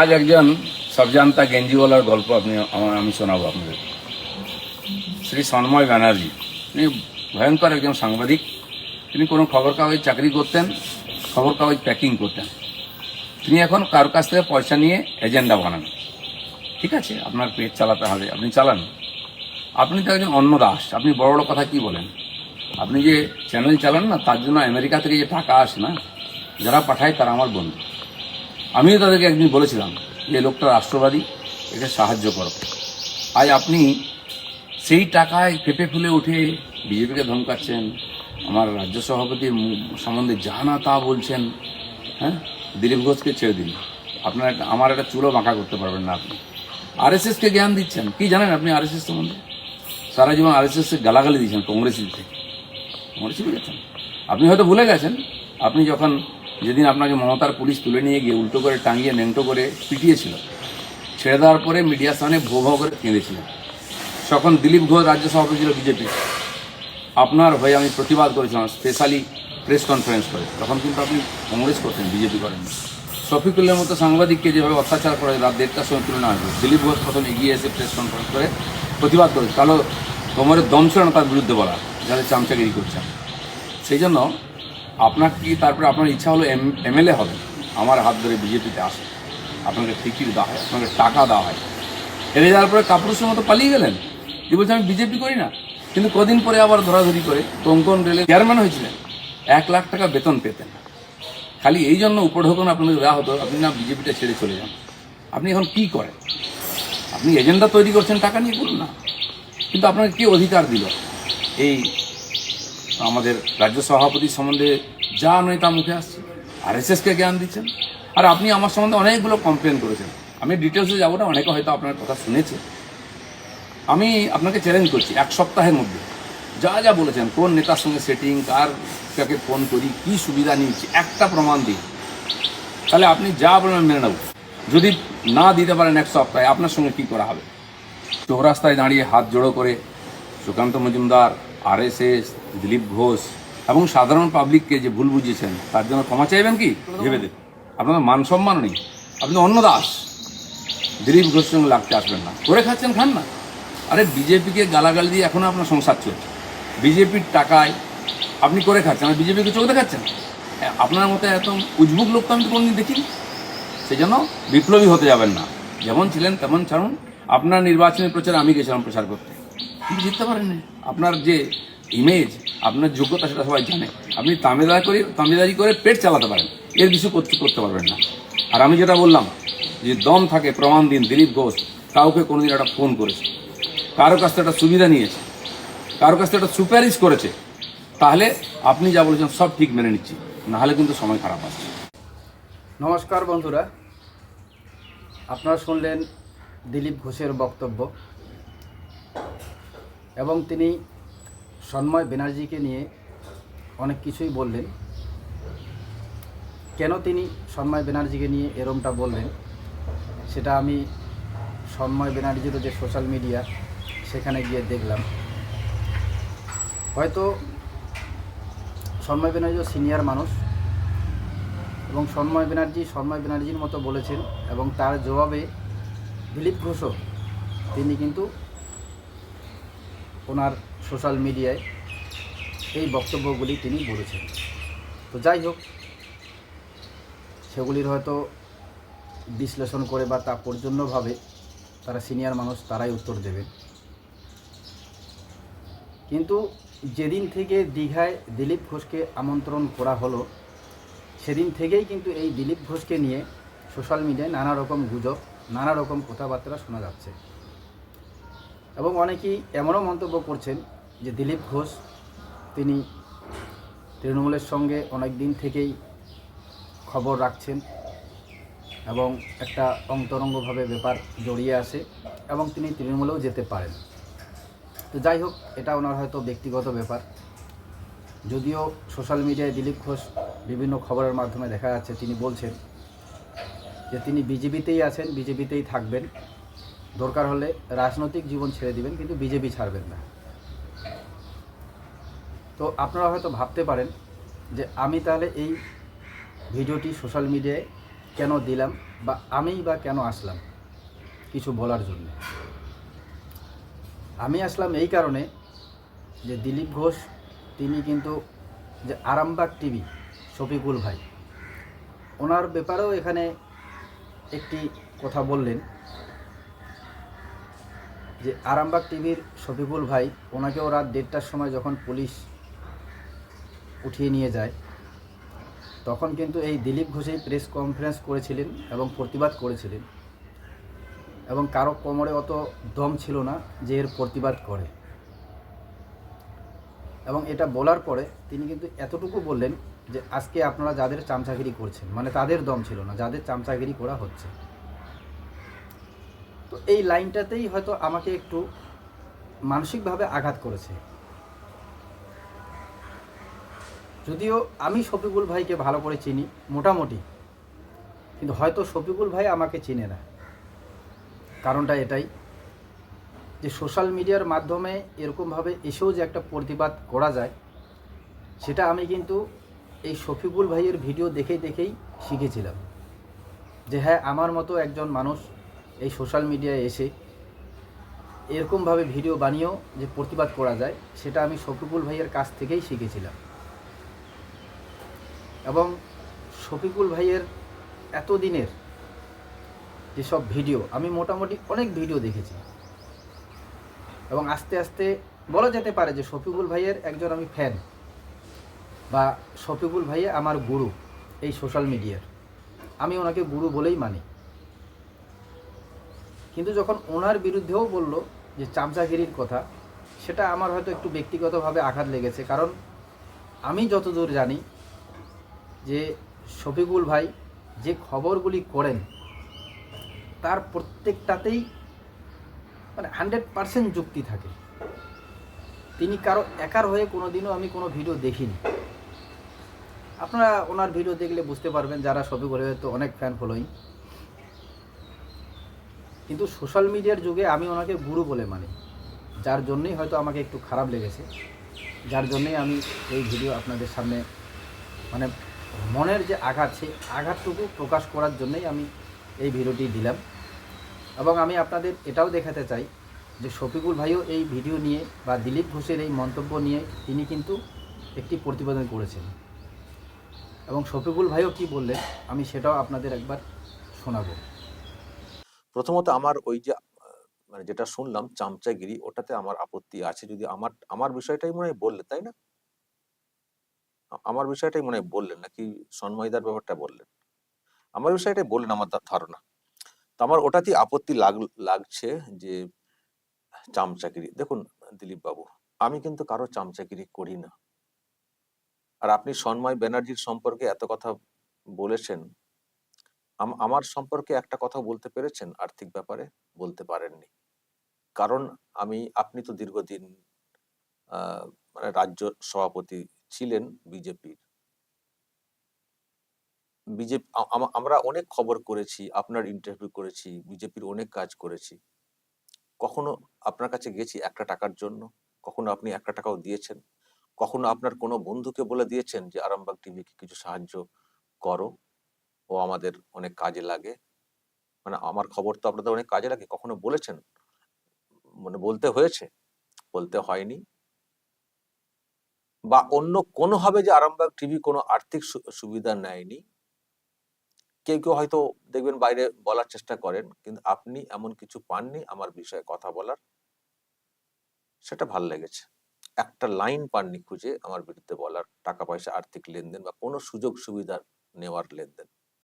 আজ একজন সবজান্তা গেঞ্জিওয়ালার গল্প আপনি, আমার আমি শোনাবো আপনাদের। শ্রী সন্ময় ব্যানার্জি। তিনি ভয়ঙ্কর একজন সাংবাদিক। তিনি কোনো খবর কাগজ চাকরি করতেন খবর কাগজ প্যাকিং করতেন। তিনি এখন কারোর কাছ থেকে পয়সা নিয়ে এজেন্ডা বানান। ঠিক আছে, আপনার পেট চালাতে হবে, আপনি চালান। আপনি তো একজন অন্য দাস, আপনি বড় বড় কথা কি বলেন? আপনি যে চ্যানেল চালান না, তার জন্য আমেরিকা থেকে যে টাকা আসে না, যারা পাঠায় তারা আমার বন্ধু। আমিও তাদেরকে একদিন বলেছিলাম যে লোকটা রাষ্ট্রবাদী, একে সাহায্য করো। আজ আপনি সেই টাকায় পেঁপে ফুলে উঠে বিজেপিকে ধমকাচ্ছেন, আমার রাজ্য সভাপতির সম্বন্ধে যা না তা বলছেন হ্যাঁ? দিলীপ ঘোষকে ছেড়ে দিন। আপনার একটা, আমার একটা চুলো বাঁকা করতে পারবেন না আপনি। আরএসএসকে জ্ঞান দিচ্ছেন। কি জানেন আপনি আরএসএস সম্বন্ধে? সারা জীবন আরএসএসকে গালাগালি দিয়েছেন থেকে কংগ্রেসি গেছেন। আপনি হয়তো ভুলে গেছেন, আপনি যখন যেদিন আপনাকে মমতার পুলিশ তুলে নিয়ে গিয়ে উল্টো করে টাঙিয়ে নেংটো করে পিটিয়েছিল, ছেড়ে দেওয়ার পরে মিডিয়ার সামনে ভো ভো করে কেঁদেছিলেন। তখন দিলীপ ঘোষ রাজ্য সভাপতি ছিল বিজেপি। আপনার হয়ে আমি প্রতিবাদ করেছিলাম স্পেশালি প্রেস কনফারেন্স করে। তখন কিন্তু আপনি কংগ্রেস করতেন, বিজেপি করেন শফিকুল্লের মতো সাংবাদিককে যেভাবে অত্যাচার করে রাত দেড়টার সময় তুলে নেওয়া হয়েছিল দিলীপ ঘোষ প্রথম এগিয়ে এসে প্রেস কনফারেন্স করে প্রতিবাদ করেছে। কালো কোমরের দম ছিল না তার বিরুদ্ধে বলা যাদের চামচাগিরি করছেন সেই জন্য আপনার কি তারপরে আপনার ইচ্ছা হলো এম, এমএলএ হবে আমার হাত ধরে বিজেপিতে আসে আপনাকে টিকিট দেওয়া হয়, আপনাকে টাকা দেওয়া হয়। হেরে যাওয়ার পরে কাপুরুষের মতো পালিয়ে গেলেন। কি বলছে, আমি বিজেপি করি না। কিন্তু কদিন পরে আবার ধরাধরি করে কোঙ্কন রেলের চেয়ারম্যান হয়েছিলেন। এক লাখ টাকা বেতন পেতেন। খালি এই জন্য উপঢৌকন আপনাদের দেওয়া হতো, আপনি না বিজেপিটা ছেড়ে চলে যান। আপনি এখন কি করেন? আপনি এজেন্ডা তৈরি করছেন, টাকা নিয়ে করুন না। কিন্তু আপনাকে কি অধিকার দিল? এই আমাদের রাজ্য সভাপতি সম্বন্ধে যা নয় তা মুখে আসছে। আর এস কে জ্ঞান দিচ্ছেন। আর আপনি আমার সম্বন্ধে অনেকগুলো কমপ্লেন করেছেন। আমি ডিটেলসে যাব না, অনেকে হয়তো আপনার কথা শুনেছে। আমি আপনাকে চ্যালেঞ্জ করছি এক সপ্তাহের মধ্যে। যা যা বলেছেন, কোন নেতার সঙ্গে সেটিং কার কাকে ফোন করি, কি সুবিধা নিয়েছি একটা প্রমাণ দিই তাহলে আপনি যা বলেন মেনে নেব। যদি না দিতে পারেন এক সপ্তাহে, আপনার সঙ্গে কি করা হবে? চৌরাস্তায় দাঁড়িয়ে হাত জোড়ো করে সুকান্ত মজুমদার, আরএসএস, দিলীপ ঘোষ এবং সাধারণ পাবলিককে যে ভুল বুঝিয়েছেন, তার জন্য ক্ষমা চাইবেন কি? ভেবে দেখুন। আপনাদের মান সম্মান নেই। আপনি অন্য দাস। দিলীপ ঘোষের সঙ্গে লাগতে আসবেন না। করে খাচ্ছেন, খান না। আরে বিজেপিকে গালাগালি দিয়ে এখনও আপনার সংসার চলছে। বিজেপির টাকায় আপনি করে খাচ্ছেন, আর বিজেপিকে চোখ দেখাচ্ছেন আপনার মতো এত উজবুক লোক তো আমি কোনোদিন দেখিনি। সেই জন্য বিপ্লবী হতে যাবেন না। যেমন ছিলেন, তেমন ছাড়ুন। আপনার নির্বাচনী প্রচারে আমি গেছিলাম প্রচার করতে। কিন্তু জিততে পারেননি। আপনার যে ইমেজ আপনার যোগ্যতা সেটা সবাই জানে। আপনি তামিলদারি করে তামিলদারি করে পেট চালাতে পারেন। এর কিছু করতে করতে পারবেন না। আর আমি যেটা বললাম, যে দম থাকে, প্রমাণ দিন, দিলীপ ঘোষ, কাউকে কোনোদিন একটা ফোন করেছে। কারও কাছ থেকে একটা সুবিধা নিয়েছে। কারও কাছ থেকে একটা সুপারিশ করেছে। তাহলে আপনি যা বলেছেন সব ঠিক মেনে নিচ্ছি। নাহলে কিন্তু সময় খারাপ আসছে। নমস্কার বন্ধুরা। আপনারা শুনলেন দিলীপ ঘোষের বক্তব্য। এবং তিনি সন্ময় ব্যানার্জিকে নিয়ে অনেক কিছুই বললেন। কেন তিনি সন্ময় ব্যানার্জিকে নিয়ে এরমটা বললেন, সেটা আমি সন্ময় ব্যানার্জিরও যে সোশ্যাল মিডিয়া, সেখানে গিয়ে দেখলাম। হয়তো সন্ময় ব্যানার্জিও সিনিয়র মানুষ এবং সন্ময় ব্যানার্জি সন্ময় ব্যানার্জির মতো বলেছেন এবং তার জবাবে দিলীপ ঘোষও, তিনি কিন্তু ওনার সোশ্যাল মিডিয়ায় এই বক্তব্যগুলি তিনি বলেছেন। তো যাই হোক, সেগুলির হয়তো বিশ্লেষণ করে বা তা তাৎপর্যভাবে তারা সিনিয়র মানুষ তারাই উত্তর দেবেন। কিন্তু যেদিন থেকে দীঘায় দিলীপ ঘোষকে আমন্ত্রণ করা হলো, সেদিন থেকেই কিন্তু এই দিলীপ ঘোষকে নিয়ে সোশ্যাল মিডিয়ায় নানা রকম গুজব, নানা রকম কথাবার্তা শোনা যাচ্ছে। এবং অনেকেই এমনও মন্তব্য করছেন যে দিলীপ ঘোষ, তিনি তৃণমূলের সঙ্গে অনেক দিন থেকেই খবর রাখছেন এবং একটা অন্তরঙ্গভাবে ব্যাপার জড়িয়ে আসে এবং তিনি তৃণমূলেও যেতে পারেন। তো যাই হোক, এটা ওনার হয়তো ব্যক্তিগত ব্যাপার। যদিও সোশ্যাল মিডিয়ায় দিলীপ ঘোষ বিভিন্ন খবরের মাধ্যমে দেখা যাচ্ছে, তিনি বলছেন যে তিনি বিজেপিতেই আছেন, বিজেপিতেই থাকবেন। দরকার হলে রাজনৈতিক জীবন ছেড়ে দিবেন, কিন্তু বিজেপি ছাড়বেন না। তো আপনারা হয়তো ভাবতে পারেন যে আমি তাহলে এই ভিডিওটি সোশ্যাল মিডিয়ায় কেন দিলাম বা আমিই বা কেন আসলাম কিছু বলার জন্য। আমি আসলাম এই কারণে যে দিলীপ ঘোষ, তিনি কিন্তু যে আরামবাগ টিভি, শফিকুল ভাই, ওনার ব্যাপারেও এখানে একটি কথা বললেন যে আরামবাগ টিভির শফিকুল ভাই, ওনাকেও রাত দেড়টার সময় যখন পুলিশ উঠিয়ে নিয়ে যায়। তখন কিন্তু এই দিলীপ ঘোষেই প্রেস কনফারেন্স করেছিলেন এবং প্রতিবাদ করেছিলেন। এবং কারও কোমরে অত দম ছিল না যে এর প্রতিবাদ করে। এবং এটা বলার পরে তিনি কিন্তু এতটুকু বললেন যে, আজকে আপনারা যাদের চামচাগিরি করছেন মানে তাদের দম ছিল না, যাদের চামচাগিরি করা হচ্ছে। তো এই লাইনটাতেই হয়তো আমাকে একটু মানসিকভাবে আঘাত করেছে। যদিও আমি শফিকুল ভাইকে ভালো করে চিনি, মোটামুটি। কিন্তু হয়তো শফিকুল ভাই আমাকে চিনে না। কারণটা এটাই যে সোশ্যাল মিডিয়ার মাধ্যমে এরকমভাবে এসেও যে একটা প্রতিবাদ করা যায়, সেটা আমি কিন্তু এই শফিকুল ভাইয়ের ভিডিও দেখেই দেখেই শিখেছিলাম। যে হ্যাঁ আমার মতো একজন মানুষ এই সোশ্যাল মিডিয়ায় এসে এরকমভাবে ভিডিও বানিয়েও যে প্রতিবাদ করা যায়, সেটা আমি শফিকুল ভাইয়ের কাছ থেকেই শিখেছিলাম। এবং শফিকুল ভাইয়ের এতদিনের যেসব ভিডিও, আমি মোটামুটি অনেক ভিডিও দেখেছি। এবং আস্তে আস্তে বলা যেতে পারে যে শফিকুল ভাইয়ের একজন আমি ফ্যান বা শফিকুল ভাইয়ে আমার গুরু এই সোশ্যাল মিডিয়ার আমি ওনাকে গুরু বলেই মানি। কিন্তু যখন ওনার বিরুদ্ধেও বলল যে চামচাগিরির কথা, সেটা আমার হয়তো একটু ব্যক্তিগতভাবে আঘাত লেগেছে। কারণ আমি যতদূর জানি যে শফিকুল ভাই যে খবরগুলি করেন, তার প্রত্যেকটাতেই মানে হান্ড্রেড পারসেন্ট যুক্তি থাকে। তিনি কারও একার হয়ে কোনো দিনও আমি কোনো ভিডিও দেখিনি। আপনারা ওনার ভিডিও দেখলে বুঝতে পারবেন যারা শফিকুল ভাইয়ের তো অনেক ফ্যান ফলোয়িং কিন্তু সোশ্যাল মিডিয়ার যুগে আমি ওনাকে গুরু বলে মানি। যার জন্যই হয়তো আমাকে একটু খারাপ লেগেছে। যার জন্যই আমি এই ভিডিও আপনাদের সামনে মানে মনের যে আঘাত, সেই আঘাতটুকু প্রকাশ করার জন্যই আমি এই ভিডিওটি দিলাম। এবং আমি আপনাদের এটাও দেখাতে চাই যে শফিকুল ভাইও এই ভিডিও নিয়ে বা দিলীপ ঘোষের এই মন্তব্য নিয়ে তিনি কিন্তু একটি প্রতিবেদন করেছেন। এবং শফিকুল ভাইও কি বললেন, আমি সেটাও আপনাদের একবার শোনাবো। প্রথমত আমার ওই যে মানে যেটা শুনলাম, চামচাগিরি, ওটাতে আমার আপত্তি আছে। যদি আমার আমার বিষয়টাই মনে হয় বললেন তাই না? আমার বিষয়টাই মনে বললেন নাকি সন্ময়দার ব্যাপারটা বললেন? আমার বিষয়টাই বললেন আমার ধারণা। তো আমার ওটাতেই আপত্তি লাগ, লাগছে যে চামচাগিরি দেখুন দিলীপ বাবু আমি কিন্তু কারও চামচাগিরি করি না। আর আপনি সন্ময় ব্যানার্জির সম্পর্কে এত কথা বলেছেন, আম- আমার সম্পর্কে একটা কথা বলতে পেরেছেন আর্থিক ব্যাপারে, বলতে পারেননি। কারণ আমি, আপনি তো দীর্ঘদিন মানে রাজ্য সভাপতি ছিলেন বিজেপির। বিজেপি আমরা অনেক খবর করেছি, আপনার ইন্টারভিউ করেছি, বিজেপির অনেক কাজ করেছি। কখনো আপনার কাছে গেছি একটা টাকার জন্য? কখনো আপনি একটা টাকাও দিয়েছেন? কখনো আপনার কোনো বন্ধুকে বলে দিয়েছেন যে, আরামবাগ টিভিকে কিছু সাহায্য করো? ও আমাদের অনেক কাজে লাগে। মানে আমার খবর তো আপনাদের অনেক কাজে লাগে। কখনো বলেছেন? মানে বলতে হয়েছে? বলতে হয়নি? বা অন্য কোনোভাবে যে আরামবাগ টিভি কোনো আর্থিক সুবিধা নেয়নি, কেউ কেউ হয়তো দেখবেন বাইরে বলার চেষ্টা করেন, কিন্তু আপনি এমন কিছু পাননি আমার বিষয়ে কথা বলার। সেটা ভালো লেগেছে। একটা লাইন পাননি খুঁজে আমার বিরুদ্ধে বলার টাকা পয়সা, আর্থিক লেনদেন বা কোনো সুযোগ সুবিধা নেওয়ার লেনদেন।